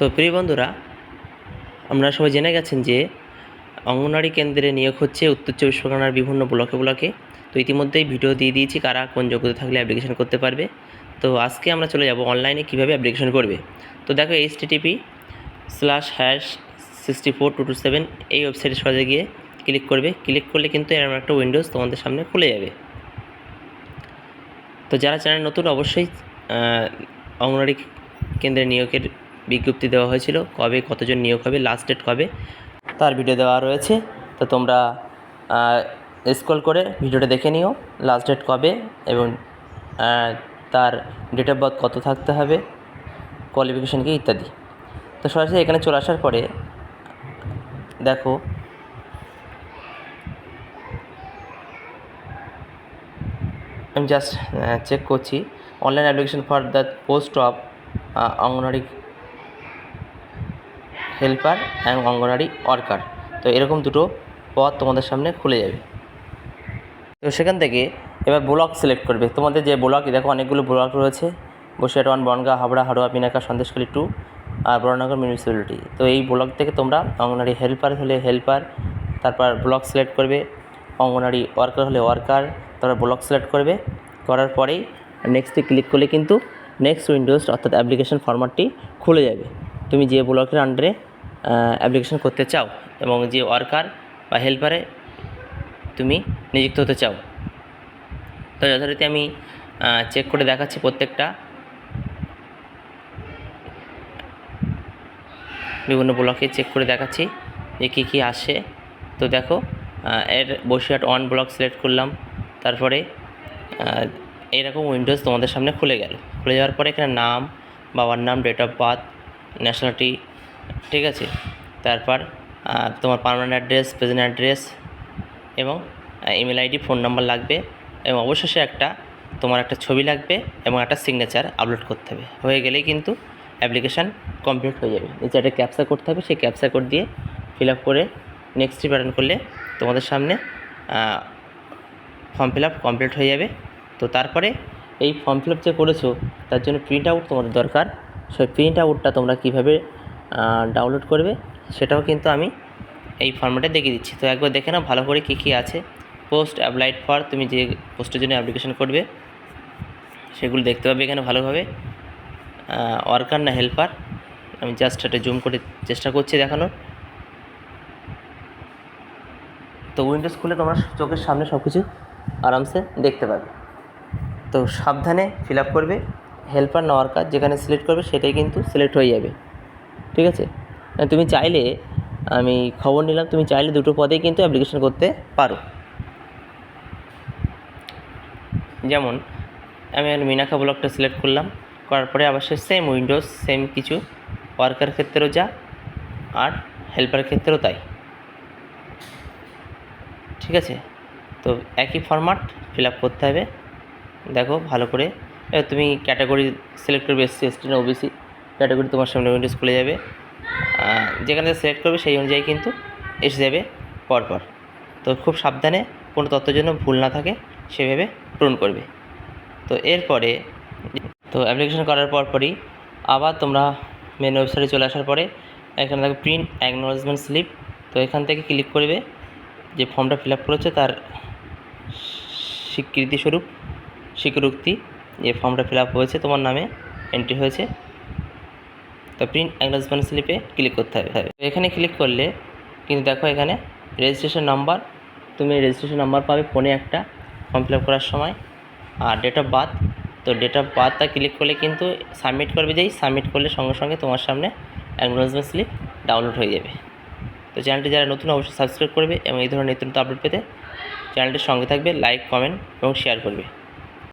তো প্রিয় বন্ধুরা আপনারা সবাই জেনে গেছেন যে অঙ্গনওয়াড়ি কেন্দ্রে নিয়োগ হচ্ছে উত্তর চব্বিশ পরগনার বিভিন্ন ব্লকে ব্লকে। তো ইতিমধ্যেই ভিডিও দিয়ে দিয়েছি কারা কোন যোগ্যতা থাকলে অ্যাপ্লিকেশন করতে পারবে। তো আজকে আমরা চলে যাব অনলাইনে কীভাবে অ্যাপ্লিকেশন করবে। তো দেখো H TTP slash hash sixty four two two seven এই ওয়েবসাইটে সহজে গিয়ে ক্লিক করবে। ক্লিক করলে কিন্তু এরকম একটা উইন্ডোজ তোমাদের সামনে খুলে যাবে। তো যারা চ্যানেল নতুন অবশ্যই অঙ্গনওয়াড়ি কেন্দ্রে নিয়োগের বিজ্ঞপ্তি দেওয়া হয়েছিল কবে কতজন নিয়োগ হবে লাস্ট ডেট কবে, তার ভিডিও দেওয়া রয়েছে। তো তোমরা স্ক্রল করে ভিডিওটা দেখে নিও লাস্ট ডেট কবে এবং তার ডেট অফ বার্থ কত থাকতে হবে কোয়ালিফিকেশন কি ইত্যাদি। তো সরাসরি এখানে চলে আসার পরে, দেখো, আমি জাস্ট চেক করছি। Online application for the post of Anganwadi helper and Anganwadi worker. তো এরকম দুটো পদ তোমাদের সামনে খুলে যাবে। তো সেখান থেকে এবার ব্লক সিলেক্ট করবে। তোমাদের যে ব্লক দেখো অনেকগুলো ব্লক রয়েছে। বসিরহাট ওয়ান, বনগাঁ, হাবড়া, হাড়োয়া, পিনাকা, সন্দেশখালী টু আর বড়নগর মিউনিসিপ্যালিটি তো এই ব্লক থেকে তোমরা অঙ্গনওয়াড়ি হেল্পার হলে হেল্পার, তারপর ব্লক সিলেক্ট করবে। অঙ্গনওয়াড়ি ওয়ার্কার হলে ওয়ার্কার, তারপর ব্লক সিলেক্ট করবে। করার পরেই নেক্সটে ক্লিক করলে কিন্তু নেক্সট উইন্ডোজ অর্থাৎ অ্যাপ্লিকেশন ফরম্যাটটি খুলে যাবে। তুমি যে ব্লকের আন্ডারে অ্যাপ্লিকেশন করতে চাও এবং যে ওয়ার্কার বা হেল্পারে তুমি নিযুক্ত হতে চাও। তো যথারীতি আমি চেক করে দেখাচ্ছি প্রত্যেকটা। বিভিন্ন ব্লকে চেক করে দেখাচ্ছি যে কী কী আসে। তো দেখো এর বসিরহাট ওয়ান ব্লক সিলেক্ট করলাম। তারপরে আহ, এইরকম উইন্ডোজ তোমাদের সামনে খুলে গেল। খুলে যাওয়ার পরে এখানে নাম বাবার নাম ডেট অফ বার্থ ন্যাশনালিটি ঠিক আছে? তারপর তোমার পার্মানেন্ট অ্যাড্রেস প্রেজেন্ট অ্যাড্রেস এবং ইমেল আইডি ফোন নাম্বার লাগবে এবং অবশেষে একটা, তোমার একটা ছবি লাগবে এবং একটা সিগনেচার আপলোড করতে হবে। হয়ে গেলেই কিন্তু অ্যাপ্লিকেশান কমপ্লিট হয়ে যাবে। নিচে একটা ক্যাপসা করতে হবে সেই ক্যাপসা কোড দিয়ে ফিল আপ করে নেক্সট বাটন করলে তোমাদের সামনে ফর্ম ফিল আপ কমপ্লিট হয়ে যাবে। তো তারপরে এই ফর্ম ফিল আপ যে করেছ, তার জন্য প্রিন্ট আউট তোমাদের দরকার। সেই প্রিন্ট আউটটা তোমরা কীভাবে ডাউনলোড করবে। সেটাও কিন্তু আমি এই ফর্ম্যাটে দেখিয়ে দিচ্ছি। তো একবার দেখে নাও ভালো করে কী কী আছে। পোস্ট অ্যাপ্লাইড ফর তুমি যে পোস্টের জন্য অ্যাপ্লিকেশন করবে, সেগুলো দেখতে পাবে এখানে ভালোভাবে। ওয়ার্কার না হেল্পার আমি জাস্ট এটা জুম করে চেষ্টা করছি দেখানোর। তো উইন্ডোজ খুলে তোমার চোখের সামনে সব কিছু আরামসে দেখতে পাবে। তো সাবধানে ফিল আপ করবে। হেল্পার না ওয়ার্কার যেখানে সিলেক্ট করবে, সেটাই কিন্তু সিলেক্ট হয়ে যাবে। ঠিক আছে? তুমি চাইলে আমি খবর নিলাম, তুমি চাইলে দুটো পদেই কিন্তু অ্যাপ্লিকেশন করতে পারো। যেমন, আমি আর মিনাখা ব্লকটা সিলেক্ট করলাম, করার পরে আবার সে সেম উইন্ডোজ সেম কিছু ওয়ার্কার ক্ষেত্রেও যা, আর হেল্পার ক্ষেত্রেও তাই। ঠিক আছে? তো একই ফরম্যাট ফিল আপ করতে হবে। দেখো, ভালো করে। তুমি ক্যাটাগরি সিলেক্ট করবে এসসি এসটি না ওবিসি ক্যাটাগরি তোমার সামনে উইন্ডোজ খুলে যাবে। যেখানে সিলেক্ট করবে সেই অনুযায়ী কিন্তু এসে যাবে পরপর। তো খুব সাবধানে কোনো তথ্যের জন্য ভুল না থাকে, সেভাবে পূরণ করবে। তো এরপরে, তো অ্যাপ্লিকেশন করার পরপরই আবার তোমরা মেন ওয়েবসাইটে চলে আসার পরে এখানে দেখো প্রিন্ট অ্যাকনোলজমেন্ট স্লিপ তো এখান থেকে ক্লিক করবে, যে ফর্মটা ফিল আপ করেছে তার স্বীকৃতিস্বরূপ স্বীকরোক্তি যে ফর্মটা ফিল আপ হয়েছে তোমার নামে এন্ট্রি হয়েছে। তো প্রিন্ট অ্যাকনোলজমেন্ট স্লিপে ক্লিক করতে হবে এখানে ক্লিক করলে কিন্তু দেখো এখানে রেজিস্ট্রেশন নাম্বার তুমি রেজিস্ট্রেশন নাম্বার পাবে ফোনে একটা ফর্ম ফিল করার সময়। আর ডেট অফ বার্থ তো ডেট অফ বার্থটা ক্লিক করলে কিন্তু সাবমিট করবে যেই সাবমিট করলে সঙ্গে সঙ্গে তোমার সামনে অ্যাকনোলজমেন্ট স্লিপ ডাউনলোড হয়ে যাবে। তো চ্যানেলটি যারা নতুন অবশ্যই সাবস্ক্রাইব করবে এবং এই ধরনের নিত্য আপডেট পেতে চ্যানেলটির সঙ্গে থাকবে লাইক কমেন্ট এবং শেয়ার করবে।